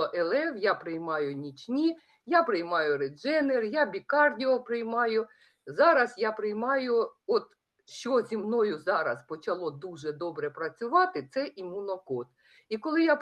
ЛФ, я приймаю нічні, я приймаю редженер, я бікардіо приймаю. Зараз я приймаю, от що зі мною зараз почало дуже добре працювати, це імунокод. І коли я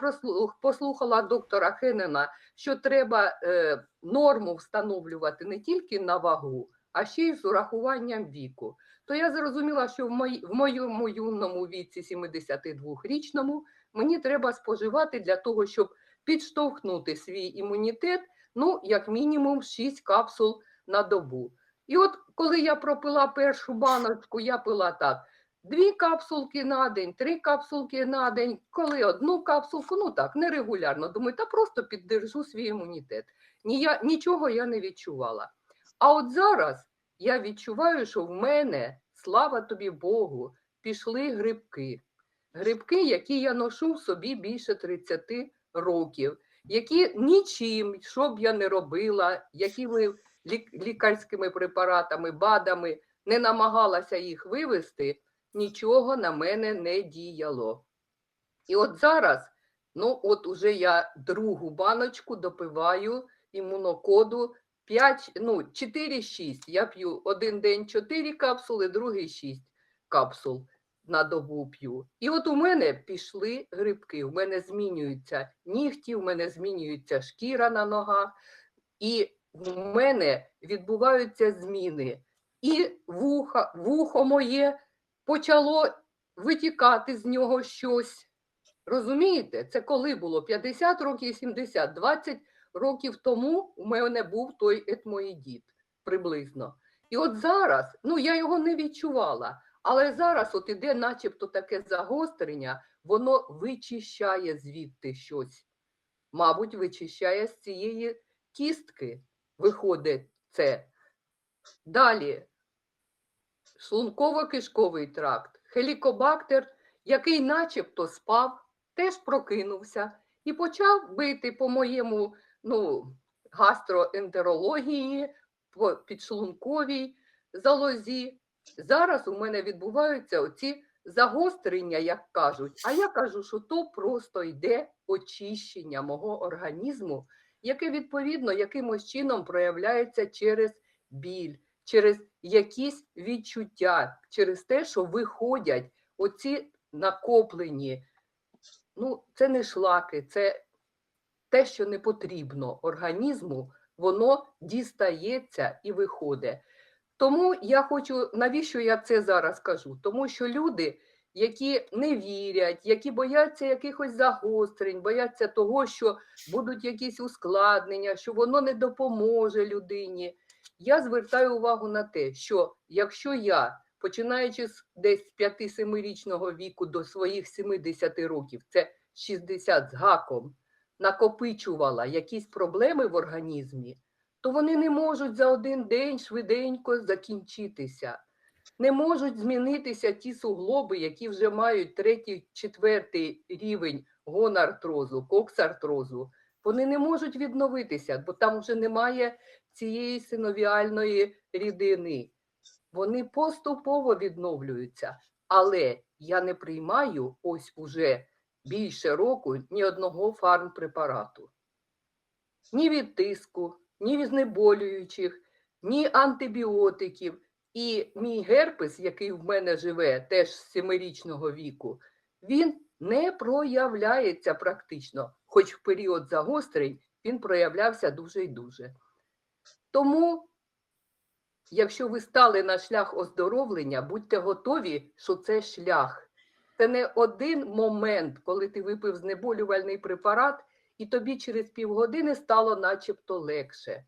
послухала доктора Хенена, що треба е, норму встановлювати не тільки на вагу, а ще й з урахуванням віку, то я зрозуміла, що в, мої, в моєму юному віці, 72-річному, мені треба споживати для того, щоб підштовхнути свій імунітет, ну, як мінімум 6 капсул на добу. І от коли я пропила першу баночку, я пила так: дві капсулки на день, три капсулки на день, коли одну капсулку, ну так, нерегулярно. Думаю, та просто піддержу свій імунітет. Нія, нічого я не відчувала. А от зараз я відчуваю, що в мене, слава тобі Богу, пішли грибки. Грибки, які я ношу в собі більше 30 років, які нічим, що б я не робила, якими лікарськими препаратами, БАДами не намагалася їх вивести, нічого на мене не діяло. І от зараз, ну от уже я другу баночку допиваю імунокоду 5, ну 4-6. Я п'ю один день 4 капсули, другий 6 капсул на добу п'ю. І от у мене пішли грибки, у мене змінюються нігті, у мене змінюється шкіра на ногах, і в мене відбуваються зміни. І вуха, вухо моє почало витікати з нього щось. Розумієте, це коли було 50 років, 70, 20 років тому у мене був той етмоїдіт приблизно. І от зараз, ну я його не відчувала, але зараз от іде начебто таке загострення, воно вичищає звідти щось. Мабуть, вичищає з цієї кістки, виходить це. Далі шлунково-кишковий тракт, хелікобактер, який начебто спав, теж прокинувся і почав бити по моєму ну, гастроентерології, по підшлунковій залозі. Зараз у мене відбуваються оці загострення, як кажуть. А я кажу, що то просто йде очищення мого організму, яке відповідно якимось чином проявляється через біль, через якісь відчуття, через те, що виходять оці накоплені. Ну, це не шлаки, це те, що не потрібно організму, воно дістається і виходить. Тому я хочу, навіщо я це зараз кажу? Тому що люди, які не вірять, які бояться якихось загострень, бояться того, що будуть якісь ускладнення, що воно не допоможе людині. Я звертаю увагу на те, що якщо я, починаючи з десь 5-7-річного віку до своїх 70 років, це 60 з гаком, накопичувала якісь проблеми в організмі, то вони не можуть за один день швиденько закінчитися. Не можуть змінитися ті суглоби, які вже мають третій, четвертий рівень гонартрозу, коксартрозу. Вони не можуть відновитися, бо там вже немає цієї синовіальної рідини. Вони поступово відновлюються, але я не приймаю ось уже більше року ні одного фармпрепарату. Ні від тиску, ні від знеболюючих, ні антибіотиків. І мій герпес, який в мене живе теж з семирічного віку, він не проявляється практично, хоч в період загострень він проявлявся дуже й дуже. Тому, якщо ви стали на шлях оздоровлення, будьте готові, що це шлях. Це не один момент, коли ти випив знеболювальний препарат, і тобі через півгодини стало начебто легше.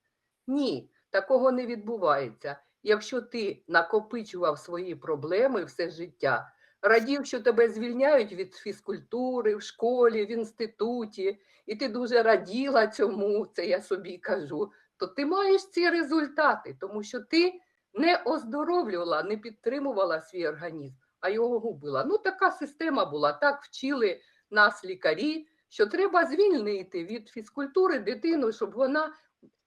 Ні, такого не відбувається. Якщо ти накопичував свої проблеми все життя, радів, що тебе звільняють від фізкультури в школі, в інституті, і ти дуже раділа цьому, це я собі кажу, то ти маєш ці результати, тому що ти не оздоровлювала, не підтримувала свій організм, а його губила. Ну, така система була, так вчили нас лікарі, що треба звільнити від фізкультури дитину, щоб вона,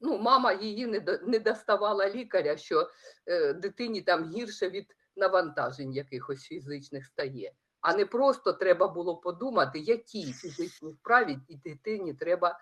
ну, мама її не, до- не доставала лікаря, що е, дитині там гірше від навантажень якихось фізичних стає. А не просто треба було подумати, які фізичні вправі і дитині треба